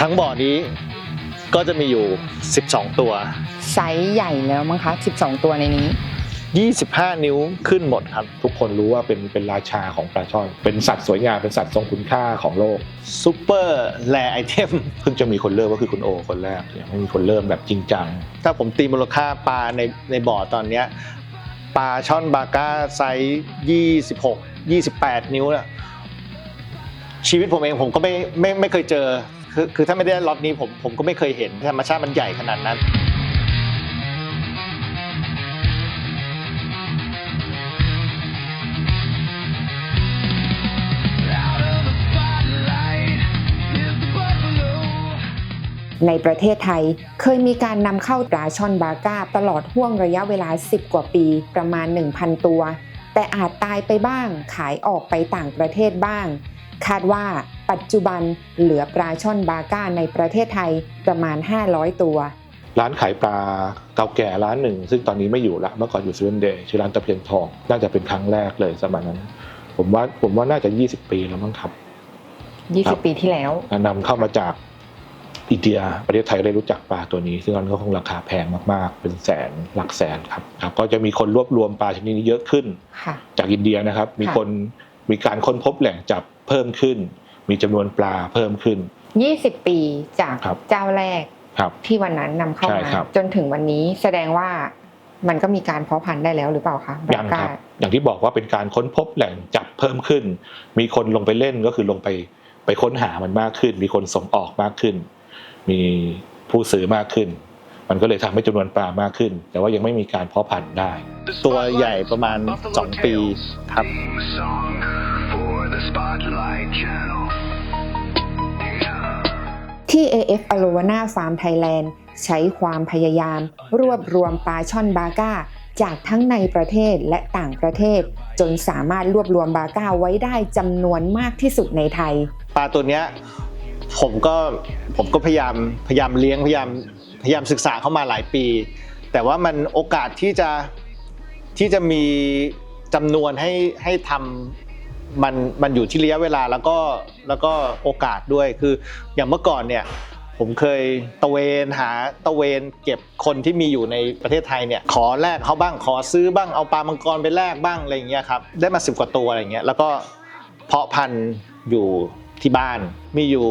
ทั้งบ่อนี้ก็จะมีอยู่ 12 ตัว ไซส์ใหญ่แล้วมั้งคะ 12 ตัวในนี้ 25 นิ้วขึ้นหมดครับ ทุกคนรู้ว่าเป็นเป็นราชาของปลาช่อน เป็นสัตว์สวยงาม เป็นสัตว์ทรงคุณค่าของโลก ซูเปอร์แรไอเทม เพิ่งจะมีคนเริ่มก็คือคุณโอคนแรกยังไม่มีคนเริ่มแบบจริงจัง ถ้าผมตีมูลค่าปลาในในบ่อตอนเนี้ยปลาช่อนบาก้าไซส์26 28 นิ้วน่ะชีวิตผมเองผมก็ไม่ไม่ไม่เคยเจอ คือคือถ้าไม่ได้ล็อตนี้ผมผมก็ไม่เคยเห็นธรรมชาติมันใหญ่ขนาดนั้นในประเทศไทยเคยมีการนำเข้าปลาช่อนบาก้า ตลอดห่วงระยะเวลา 10 กว่าปีประมาณ 1,000 ตัว แต่อาจตายไปบ้างขายออกไปต่างประเทศบ้าง คาดว่า ปัจจุบันเหลือปลาช่อนบาก้าในประเทศไทยประมาณ 500 ตัว ร้านขายปลาเก่าแก่ร้านหนึ่ง ซึ่งตอนนี้ไม่อยู่ละเมื่อก่อนอยู่เซเว่นเดย์ชื่อร้านตะเพียนทอง น่าจะเป็นครั้งแรกเลยสมัยนั้น ผมว่าผมว่าน่าจะ 20 ปีแล้วมั้งครับครับ20 ปีที่แล้วนำเข้ามาจากอินเดียประเทศไทยได้รู้จักปลาตัวนี้ ซึ่งมันก็คงราคาแพงมากๆ เป็นแสนหลักแสนครับครับ ก็จะมีคนรวบรวมปลาชนิดนี้เยอะขึ้นค่ะจากอินเดียนะครับ มีคนมีการค้นพบแหล่งจับเพิ่มขึ้น มีจำนวนปลาเพิ่มขึ้น 20 ปีจากครับเจ้าแรกครับ ที่วันนั้นนำเข้าใช่มา ครับ จนถึงวันนี้แสดงว่ามันก็มีการเพาะพันธุ์ได้แล้วหรือเปล่าคะยังบาคก้ารับอย่างที่บอกว่าเป็นการค้นพบแหล่งจับเพิ่มขึ้น มีคนลงไปเล่นก็คือลงไปไปค้นหามันมากขึ้น มีคนส่งออกมากขึ้น มีผู้ซื้อมากขึ้น มันก็เลยทำให้จำนวนปลามากขึ้น แต่ว่ายังไม่มีการเพาะพันธุ์ได้ ตัวใหญ่ประมาณ 2 ปีครับ Song for the Spotlight Channel. ที่ AF a l o v a n a Farm Thailand ใช้ความพยายาม รวบรวมปลาช่อนบาก้า จากทั้งในประเทศและต่างประเทศ จนสามารถรวบรวมบาก้าไว้ได้จำนวนมากที่สุดในไทย ปลาตัวเนี้ยผมก็ผมก็พยายามพยายามเลี้ยงพยายามพยายามศึกษาเข้ามาหลายปี แต่ว่ามันโอกาสที่จะที่จะมีจำนวนให้ให้ทำ มันมันอยู่ที่ระยะเวลาแล้วก็แล้วก็โอกาสด้วยคืออย่างเมื่อก่อนเนี่ยผมเคยตะเวนหาตะเวนเก็บคนที่มีอยู่ในประเทศไทยเนี่ยขอแลกเขาบ้างขอซื้อบ้างเอาปลามังกรไปแลกบ้างอะไรอย่างเงี้ยครับได้มาสิบกว่าตัวอะไรอย่างเงี้ยแล้วก็เพาะพันธุ์อยู่ที่บ้านมีอยู่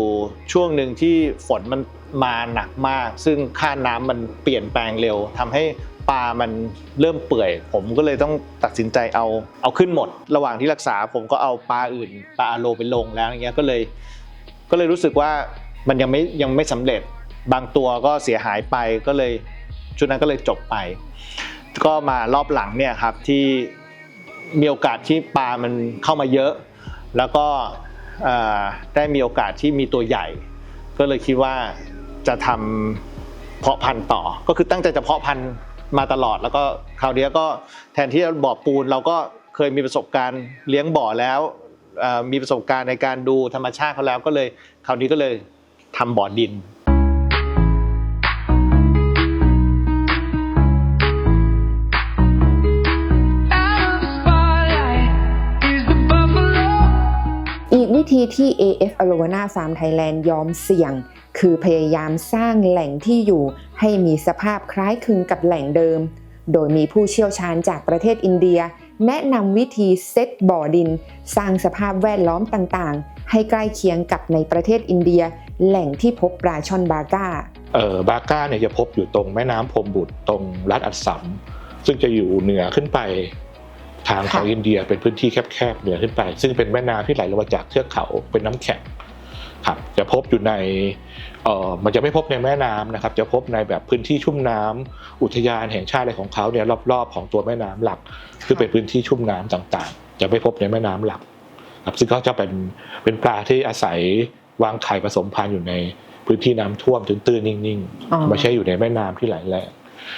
ช่วงหนึ่งที่ฝนมันมาหนักมาก ซึ่งค่าน้ำมันเปลี่ยนแปลงเร็วทำให้ ปลามันเริ่มเปื่อย ผมก็เลยต้องตัดสินใจเอาเอาขึ้นหมด ระหว่างที่รักษาผมก็เอาปลาอื่นปลาอะโลไปลงแล้วอย่างเงี้ยก็เลยก็เลยรู้สึกว่ามันยังไม่ยังไม่สำเร็จบางตัวก็เสียหายไปก็เลยชุดนั้นก็เลยจบไป ก็มารอบหลังเนี่ยครับที่มีโอกาสที่ปลามันเข้ามาเยอะ แล้วก็ได้มีโอกาสที่มีตัวใหญ่ ก็เลยคิดว่าจะทำเพาะพันธุ์ต่อก็คือตั้งใจจะเพาะพันธุ์ มาตลอด แล้วก็คราวนี้ก็แทนที่จะบ่อปูนเราก็เคยมีประสบการณ์เลี้ยงบ่อแล้วมีประสบการณ์ในการดูธรรมชาติเขาแล้วก็เลยคราวนี้ก็เลยทำบ่อดิน ที่ AF a l o v a n a Farm Thailand ยอมเสี่ยง คือพยายามสร้างแหล่งที่อยู่ให้มีสภาพคล้ายคลึงกับแหล่งเดิม โดยมีผู้เชี่ยวชาญจากประเทศอินเดีย แนะนำวิธีเซตบ่อดิน สร้างสภาพแวดล้อมต่างๆ ให้ใกล้เคียงกับในประเทศอินเดีย แหล่งที่พบปลาช่อนบาก้าเอ่อบาก้าเนี่ยจะพบอยู่ตรงแม่น้ำพรมบุตรตรงรัฐอัสสัมซึ่งจะอยู่เหนือขึ้นไป ทางของค่ะอินเดียเป็นพื้นที่แคบๆเหนือขึ้นไป ซึ่งเป็นแม่น้ำที่ไหลลงมาจากเทือกเขาเป็นน้ำแข็งครับจะพบอยู่ในเอ่อมันจะไม่พบในแม่น้ำนะครับ จะพบในแบบพื้นที่ชุ่มน้ำอุทยานแห่งชาติอะไรของเขาเนี่ยรอบๆ ของตัวแม่น้ำหลัก คือเป็นพื้นที่ชุ่มน้ำต่างๆ จะไม่พบในแม่น้ำหลักครับซึ่งเขาจะเป็นเป็นปลาที่อาศัยวางไข่ผสมพันธุ์อยู่ในพื้นที่น้ำท่วมตื้นๆนิ่งอ๋อๆไม่ใช่อยู่ในแม่น้ำที่ไหลแรง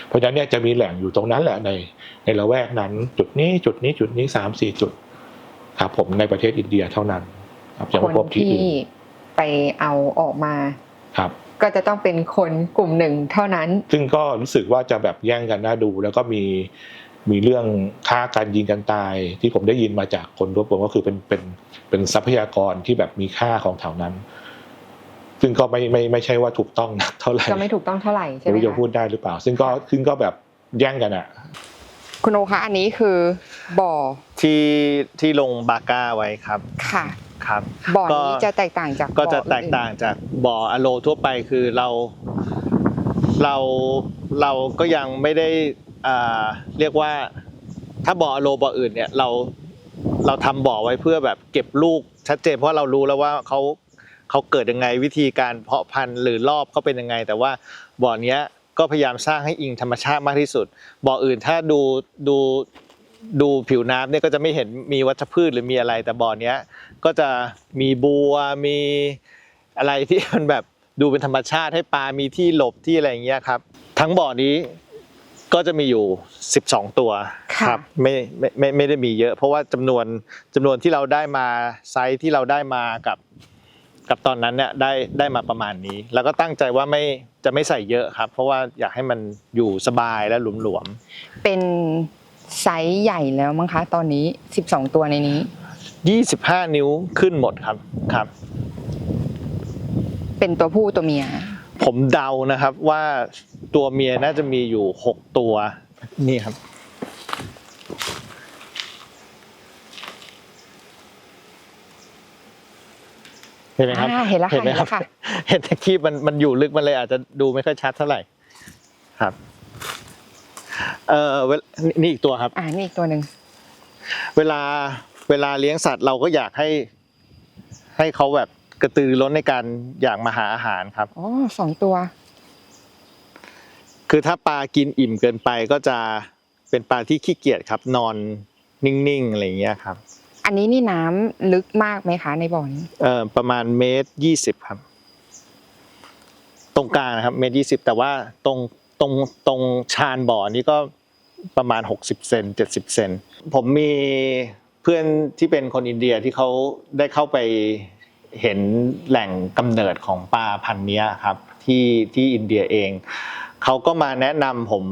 เพราะฉะนั้นเนี่ยจะมีแหล่งอยู่ตรงนั้นแหละในในละแวกนั้น จุดนี้จุดนี้จุดนี้สามสี่จุดครับผมในประเทศอินเดียเท่านั้น ครับจะคไม่นพบที่ที่อื่นไปเอาออกมาครับ ก็จะต้องเป็นคนกลุ่มหนึ่งเท่านั้น ซึ่งก็รู้สึกว่าจะแบบแย่งกันน่าดู แล้วก็มีมีเรื่องฆ่ากันยิงกันตาย ที่ผมได้ยินมาจากคนรวบรวมก็คือเป็นเป็นเป็นทรัพยากรที่แบบมีค่าของแถวนั้น ซึ่งก็ไม่ไม่ไม่ใช่ว่าถูกต้องนักเท่าไหร่ก็ไม่ถูกต้องเท่าไหร่ใช่ไม่ไหมรู้จะคะพูดได้หรือเปล่า ซึ่งก็ซึ่งก็แบบแย่งกันอะคุณโอคะอันนี้คือบ่อที่ที่ลงบาก้าไว้ครับค่ะครับบ่อนี้ก็จะแตกต่างจากก็จะบ่ออื่นแตกต่างจากบ่ออะโลทั่วไปคือเราเราเราก็ยังไม่ได้อ่าเรียกว่าถ้าบ่ออะโลบ่ออื่นเนี่ยเราเราทำบ่อไว้เพื่อแบบเก็บลูกชัดเจนเพราะเรารู้แล้วว่าเขา เขาเกิดยังไงวิธีการเพาะพันธุ์หรือรอบเขาเป็นยังไง แต่ว่าบ่อเนี้ยก็พยายามสร้างให้อิงธรรมชาติมากที่สุด บ่ออื่นถ้าดูดูดูผิวน้ำเนี่ยก็จะไม่เห็นมีวัชพืชหรือมีอะไร แต่บ่อเนี้ยก็จะมีบัวมีอะไรที่มันแบบดูเป็นธรรมชาติให้ปลา มีที่หลบที่อะไรอย่างเงี้ยครับ ทั้งบ่อนี้ก็จะมีอยู่ 12 ตัวค่ะครับไม่ไม่ไม่ไม่ได้มีเยอะ เพราะว่าจำนวนจำนวนที่เราได้มาไซส์ที่เราได้มากับ กับตอนนั้นเนี่ยได้ได้มาประมาณนี้ แล้วก็ตั้งใจว่าไม่จะไม่ใส่เยอะครับ เพราะว่าอยากให้มันอยู่สบายและหลวมเป็นไซส์ใหญ่แล้วมั้งคะ ตอนนี้ 12 ตัวในนี้ๆ25 นิ้วขึ้นหมดครับครับ เป็นตัวผู้ตัวเมีย ผมเดานะครับว่าตัวเมียน่าจะมีอยู่หกตัวนี่ครับ เห็นไหมครับอ่าเห็นแล้วค่ะไหมเห็นแล้วค่ะ เห็นแต่คีบมันมันอยู่ลึกมันเลยอาจจะดูไม่ค่อยชัดเท่าไหร่ครับ เออเวลนี่อีกตัวครับ อ่านี่อีกตัวหนึ่งเวลาเวลาเลี้ยงสัตว์เราก็อยากให้ ให้เขาแบบกระตือรือร้นในการอยากมาหาอาหารครับ อ๋อสองตัว คือถ้าปลากินอิ่มเกินไปก็จะเป็นปลาที่ขี้เกียจครับ นอนนิ่งๆอะไรอย่างเงี้ยครับ อันนี้นี่น้ำลึกมากไหมคะในบ่อนี้เอ่อประมาณเมตรยี่สิบครับ ตรงกลางนะครับ เมตรยี่สิบแต่ว่าตรงตรงตรงชานบ่อนี้ก็ประมาณหกสิบเซนเจ็ดสิบเซนผมมีเพื่อนที่เป็นคนอินเดียที่เขาได้เข้าไปเห็นแหล่งกำเนิดของปลาพันธุ์เนี้ครับที่ที่อินเดียเอง เขาก็มาแนะนำผม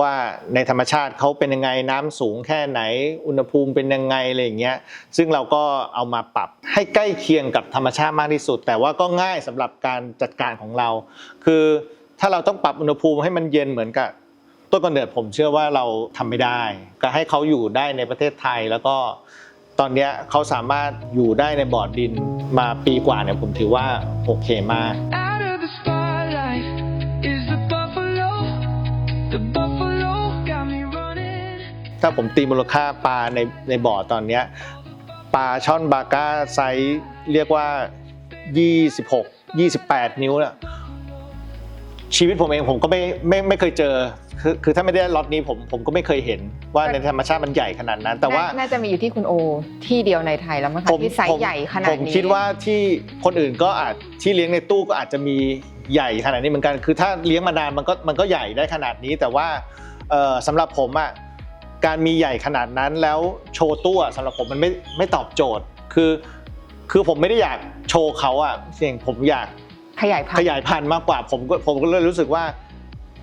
ว่าในธรรมชาติเขาเป็นยังไงน้ำสูงแค่ไหน อุณหภูมิเป็นยังไงอะไรอย่างเงี้ยซึ่งเราก็เอามาปรับให้ใกล้เคียงกับธรรมชาติมากที่สุด แต่ว่าก็ง่ายสำหรับการจัดการของเรา คือถ้าเราต้องปรับอุณหภูมิให้มันเย็นเหมือนกับต้นกำเนิดผมเชื่อว่าเราทำไม่ได้ ก็ให้เขาอยู่ได้ในประเทศไทยแล้วก็ตอนนี้เขาสามารถอยู่ได้ในบ่อดินมาปีกว่าเนี่ยผมถือว่าโอเคมาก The buffalo. The buffalo. ถ้าผมตีมูลค่าปลาในในบ่อตอนเนี้ยปลาช่อนบาก้าไซส์เรียกว่า 26 28 นิ้วน่ะชีวิตผมเองผมก็ไม่ไม่ไม่เคยเจอคือคือถ้าไม่ได้ล็อตนี้ผมผมก็ไม่เคยเห็นว่าในธรรมชาติมันใหญ่ขนาดนั้น แต่ว่าน่น่าจะมีอยู่ที่คุณโอที่เดียวในไทยแล้วมั้งคะที่ไซส์ใหญ่ขนาดผมนี้คิดว่าที่คนอื่นก็อาจที่เลี้ยงในตู้ก็อาจจะมีใหญ่ขนาดนี้เหมือนกัน คือถ้าเลี้ยงมานานมันก็มันก็ใหญ่ได้ขนาดนี้ แต่ว่าเอ่อสำหรับผมอะ การมีใหญ่ขนาดนั้นแล้วโชว์ตู้อะสำหรับผมมันไม่ไม่ตอบโจทย์ คือคือผมไม่ได้อยากโชว์เขาอะเสียงผมอยากขยายพันขธุ์ยายพันธุ์มากกว่าผมก็ผมก็เลยรู้สึกว่า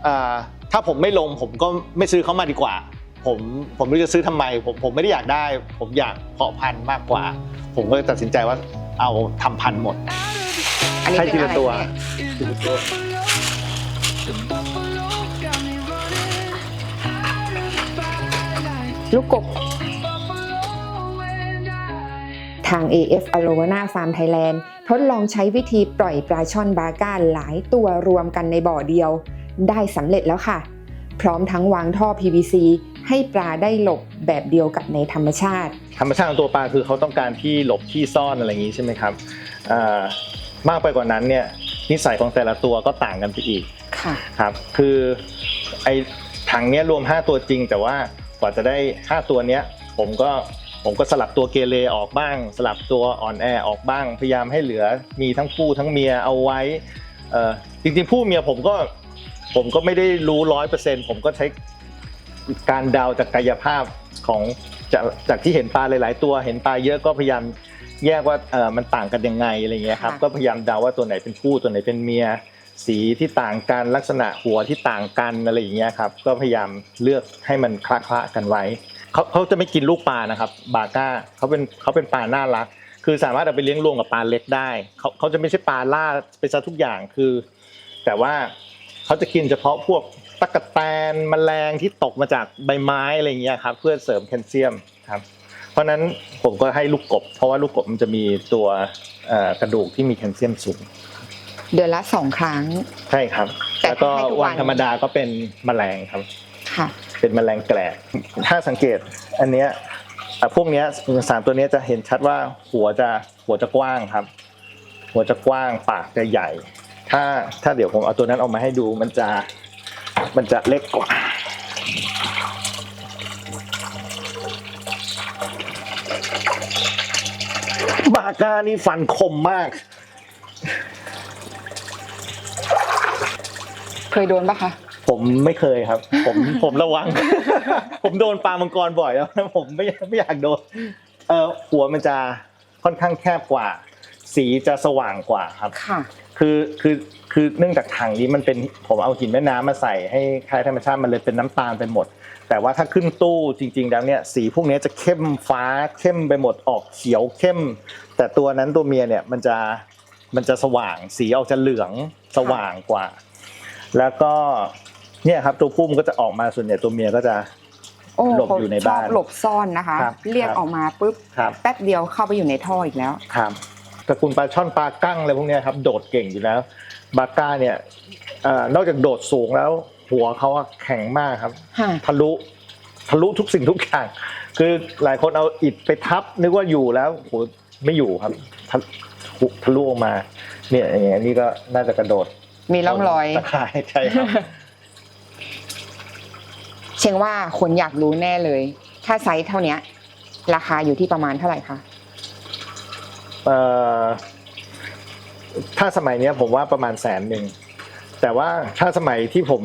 อ่าถ้าผมไม่ลงผมก็ไม่ซื้อเขามาดีกว่า ผมผมไม่รู้จะซื้อทำไม ผมผมไม่ได้อยากได้ ผมอยากเพาะพันธุ์มากกว่า ผมก็เลยตัดสินใจว่าเอาทำพันธุ์หมดอันนี้ให้เป็นทีอะละไรตัวเนี่ย Is the ลูกกบ Buffalo and I. ทาง AF a l o v a n a Farm Thailand ทดลองใช้วิธีปล่อยปลาช่อนบาก้าหลายตัวรวมกันในบ่อเดียว ได้สำเร็จแล้วค่ะ พร้อมทั้งวางท่อ PVC ให้ปลาได้หลบแบบเดียวกับในธรรมชาติ ธรรมชาติของตัวปลาคือเขาต้องการที่หลบที่ซ่อนอะไรอย่างนี้ใช่ไหมครับอ่ามากไปกว่านั้นเนี่ยนิสัยของแต่ละตัวก็ต่างกันไปอีกค่ะครับ คือไอ้ถังเนี้ยรวม 5 ตัวจริงแต่ว่า กว่าจะได้ 5 ตัวเนี้ยผมก็ผมก็สลับตัวเกเรออกบ้าง สลับตัวอ่อนแอออกบ้าง พยายามให้เหลือมีทั้งผู้ทั้งเมียเอาไว้เอ่อจริงๆผู้เมียผมก็ผมก็ไม่ได้รู้ร้อยเปอร์เซ็นต์ผมก็ใช้การเดาจากกายภาพของจากจากที่เห็นปลาหลาย ๆ ตัวเห็นปลาเยอะก็พยายามแยกว่าเออมันต่างกันยังไงอะไรเงี้ยครับค่ะก็พยายามเดาว่าตัวไหนเป็นผู้ตัวไหนเป็นเมีย สีที่ต่างกันลักษณะหัวที่ต่างกันอะไรอย่างเงี้ยครับ ก็พยายามเลือกให้มันคละคละกันไว้เขาเขาจะไม่กินลูกปลานะครับ บาก้าเขาเป็นเขาเป็นปลาน่ารัก คือสามารถเอาไปเลี้ยงรวมกับปลาเล็กได้เขาเขาจะไม่ใช่ปลาล่าไปซะทุกอย่างคือ แต่ว่าเขาจะกินเฉพาะพวกตะกแตนแมลงที่ตกมาจากใบไม้อะไรเงี้ยครับเพื่อเสริมแคลเซียมครับ เพราะนั้นผมก็ให้ลูกกบ เพราะว่าลูกกบมันจะมีตัวกระดูกที่มีแคลเซียมสูง เดือนละสองครั้ง ใช่ครับแต่แล้วก็ให้ทุกวัวันนธรรมดาก็เป็นแมลงครับค่ะเป็นแมลงแกลบถ้าสังเกตอันเนี้ยอะพวกเนี้ยสามตัวเนี้ยจะเห็นชัดว่าหัวจะหัวจะกว้างครับ หัวจะกว้างปากจะใหญ่ ถ้าถ้าเดี๋ยวผมเอาตัวนั้นออกมาให้ดูมันจะมันจะเล็กกว่าบาก้านี่ฟันคมมาก เค ยโดนปะคะผมไม่เคยครับ ผมผมระวัง ผมโดนปลามังกรบ่อยแล้วผมไม่ไม่อยากโดนเออหัวมันจะค่อนข้างแคบกว่า สีจะสว่างกว่าครับ ค่ะ คือคือคือเนื่องจากถังนี้มันเป็นผมเอาหินแม่น้ำมาใส่ให้คล้ายธรรมชาติมันเลยเป็นน้ำตาลไปหมด แต่ว่าถ้าขึ้นตู้จริง ๆ แล้วเนี่ยสีพวกนี้จะเข้มฟ้าเข้มไปหมดออกเขียวเข้ม แต่ตัวนั้นตัวเมียเนี่ยมันจะมันจะสว่างสีออกจะเหลืองสว่างกว่า แล้วก็เนี่ยครับตัวผู้มันก็จะออกมาส่วนใหญ่ตัวเมียก็จะโอ้หลบอยู่ในบ้านชอบหลบซ่อนนะคะ ครับเรียกครับออกมาปุ๊บครับ แป๊บเดียวเข้าไปอยู่ในท่ออีกแล้ว ครับตระกูลปลาช่อนปลากั้งอะไรพวกเนี้ยครับโดดเก่งอยู่แล้วบาก้าเนี่ยเอ่อนอกจากโดดสูงแล้ว หัวเขาอะแข็งมากครับ ค่ะ ทะลุทะลุทุกสิ่งทุกอย่าง คือหลายคนเอาอิฐไปทับนึกว่าอยู่แล้วโหไม่อยู่ครับทะทะลุออกมา เนี่ยอย่างเงี้ยนี่ก็น่าจะกระโดด มีร่องรอย ตะข่ายใช่ครับ เชียงว่าคนอยากรู้แน่เลย ถ้าไซส์เท่าเนี้ย ราคาอยู่ที่ประมาณเท่าไหร่คะเอ่อถ้าสมัยเนี้ยผมว่าประมาณแสนหนึ่ง แต่ว่าถ้าสมัยที่ผม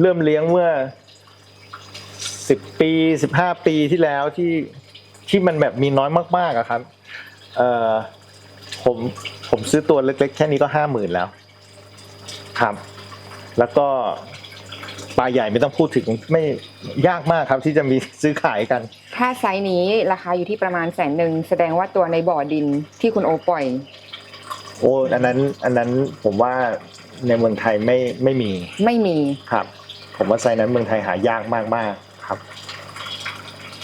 เริ่มเลี้ยงเมื่อสิบปีสิบห้าปีที่แล้วที่ที่มันแบบมีน้อยมากๆอะครับ เอ่อผมผมซื้อตัวเล็กๆ แค่นี้ก็ห้าหมื่นแล้ว ครับ แล้วก็ปลาใหญ่ไม่ต้องพูดถึงไม่ยากมากครับที่จะมีซื้อขายกัน ถ้าไซส์นี้ราคาอยู่ที่ประมาณแสนหนึ่งแสดงว่าตัวในบ่อดินที่คุณโอปล่อย โอ้อันนั้นอันนั้นผมว่าในเมืองไทยไม่ไม่มีไม่มีครับ ผมว่าไซส์นั้นเมืองไทยหายากมากๆครับ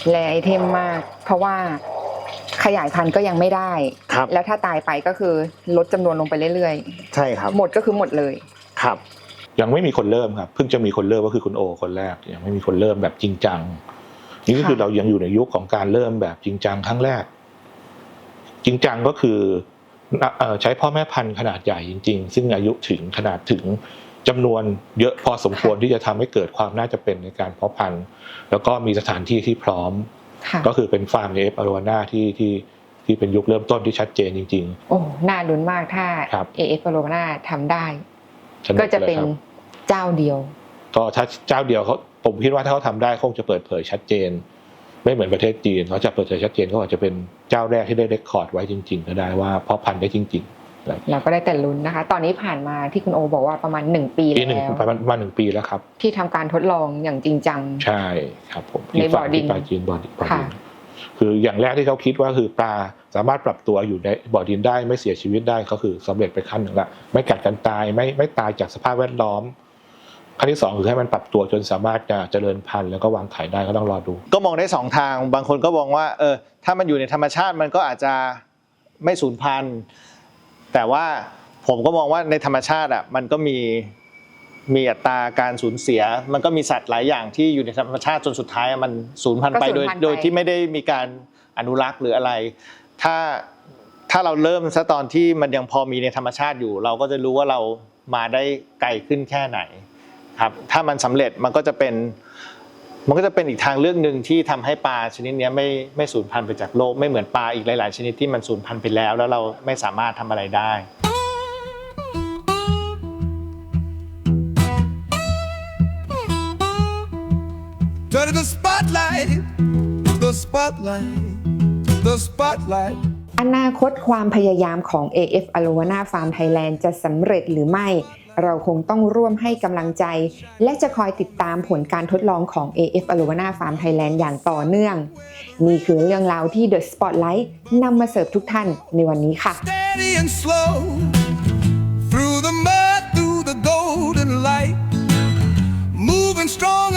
แรไอเทมมาก เพราะว่าขยายพันธุ์ก็ยังไม่ได้ ครับ แล้วถ้าตายไปก็คือลดจำนวนลงไปเรื่อยใช่ครับ ๆ หมดก็คือหมดเลย ครับ ยังไม่มีคนเริ่มครับเพิ่งจะมีคนเริ่มก็คือคุณโอคนแรก ยังไม่มีคนเริ่มแบบจริงจัง นี่ก็คือค่ะเรายังอยู่ในยุคของการเริ่มแบบจริงจังครั้งแรก จริงจังก็คือเอ่อใช้พ่อแม่พันธุ์ขนาดใหญ่จริง ๆ ซึ่งอายุถึงขนาดถึงจำนวนเยอะพอสมควรที่จะทำให้เกิดความน่าจะเป็นในการเพาะพันธุ์ แล้วก็มีสถานที่ที่พร้อมค่ะก็คือเป็นฟาร์มเอฟอโรวานาที่ที่ที่เป็นยุคเริ่มต้นที่ชัดเจนจริงโอ้ น่าลุ้นมากถ้าครับ AF โรมาน่าทำได้ๆสนุ ก็จะลยเป็นครับเจ้าเดียว ก็ถ้าเจ้าเดียวเขาผมคิดว่าถ้าเขาทำได้คงจะเปิดเผยชัดเจน ไม่เหมือนประเทศจีนเขาจะเปิดเผยชัดเจนก็อาจจะเป็นเจ้าแรกที่ได้เรคคอร์ดไว้จริง ๆ ก็ได้ว่าเพาะพันธุ์ได้จริงๆอะไรเราก็ได้แต่ลุ้นนะคะ ตอนนี้ผ่านมาที่คุณโอบอกว่าประมาณหนึ่งปีปีหนึ่งแล้วประมาณประมาณหนึ่งปีแล้วครับ ที่ทำการทดลองอย่างจริงจัง ใช่ครับผมในบ่อดินที่ปลาจีนบ่อดินบ่อดินค่ะคืออย่างแรกที่เขาคิดว่าคือปลา สามารถปรับตัวอยู่ในบ่อดินได้ไม่เสียชีวิตได้ก็คือสำเร็จไปขั้นหนึ่งละไม่กัดกันตายไม่ไม่ตายจากสภาพแวดล้อมขั้นที่สองคือให้มันปรับตัวจนสามารถจะเจริญพันธุ์แล้วก็วางไข่ได้ก็ต้องรอดู ก็มองได้สองทางบางคนก็มองว่าเออถ้ามันอยู่ในธรรมชาติมันก็อาจจะไม่สูญพันธุ์ แต่ว่าผมก็มองว่าในธรรมชาติอะมันก็มีมีอัตราการสูญเสีย มันก็มีสัตว์หลายอย่างที่อยู่ในธรรมชาติจนสุดท้ายอะมันสูญพันธุ์ไปก็สูโดญยพันธุ์ไปโดยที่ไม่ได้มีการอนุรักษ์หรืออะไร ถ้าถ้าเราเริ่มซะตอนที่มันยังพอมีในธรรมชาติอยู่ เราก็จะรู้ว่าเรามาได้ไกลขึ้นแค่ไหนครับถ้ามันสำเร็จมันก็จะเป็นมันก็จะเป็นอีกทางเลือกหนึ่งที่ทำให้ปลาชนิดนี้ไม่ไม่สูญพันธุ์ไปจากโลกไม่เหมือนปลาอีกหลาย ๆ ชนิดที่มันสูญพันธุ์ไปแล้ว แล้วเราไม่สามารถทำอะไรได้ Turn the spotlight, the spotlight, the spotlight อนาคตความพยายามของ AF a l o w a n a Farm Thailand จะสำเร็จหรือไม่ เราคงต้องร่วมให้กำลังใจ และจะคอยติดตามผลการทดลองของ AF a l o w a n a Farm Thailand อย่างต่อเนื่อง นี่คือเรื่องราวที่ The Spotlight นำมาเสิร์ฟทุกท่านในวันนี้ค่ะ Steady and slow Through the mud, through the golden light Moving strong